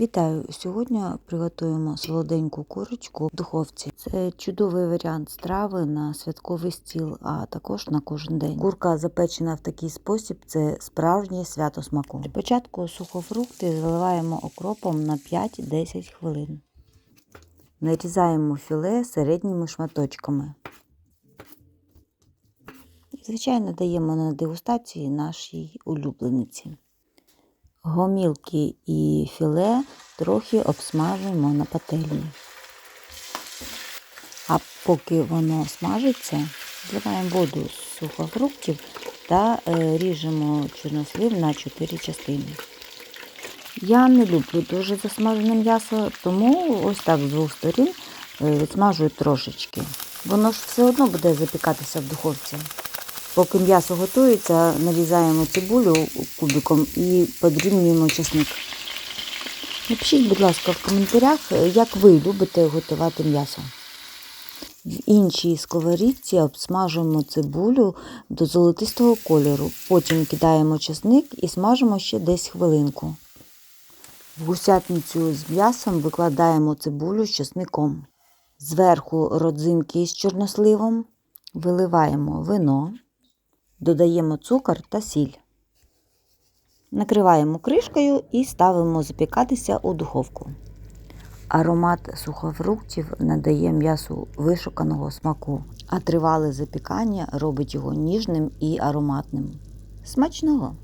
Вітаю! Сьогодні приготуємо солоденьку курочку в духовці. Це чудовий варіант страви на святковий стіл, а також на кожен день. Курка запечена в такий спосіб це справжнє свято смаку. Для початку сухофрукти заливаємо окропом на 5-10 хвилин. Нарізаємо філе середніми шматочками. Звичайно, даємо на дегустації нашій улюблениці. Гомілки і філе трохи обсмажуємо на пательні. А поки воно смажиться, зливаємо воду з сухофруктів та е, ріжемо чорнослив на 4 частини. Я не люблю дуже засмажене м'ясо, тому ось так з двох сторін е, відсмажую трошечки. Воно ж все одно буде запікатися в духовці. Поки м'ясо готується, нарізаємо цибулю кубиком і подрібнюємо чесник. Напишіть, будь ласка, в коментарях, як ви любите готувати м'ясо. В іншій сковорідці обсмажуємо цибулю до золотистого кольору. Потім кидаємо чесник і смажимо ще десь хвилинку. В гусятницю з м'ясом викладаємо цибулю з чесником. Зверху родзинки з чорносливом виливаємо вино. Додаємо цукор та сіль. Накриваємо кришкою і ставимо запікатися у духовку. Аромат сухофруктів надає м'ясу вишуканого смаку, а тривале запікання робить його ніжним і ароматним. Смачного!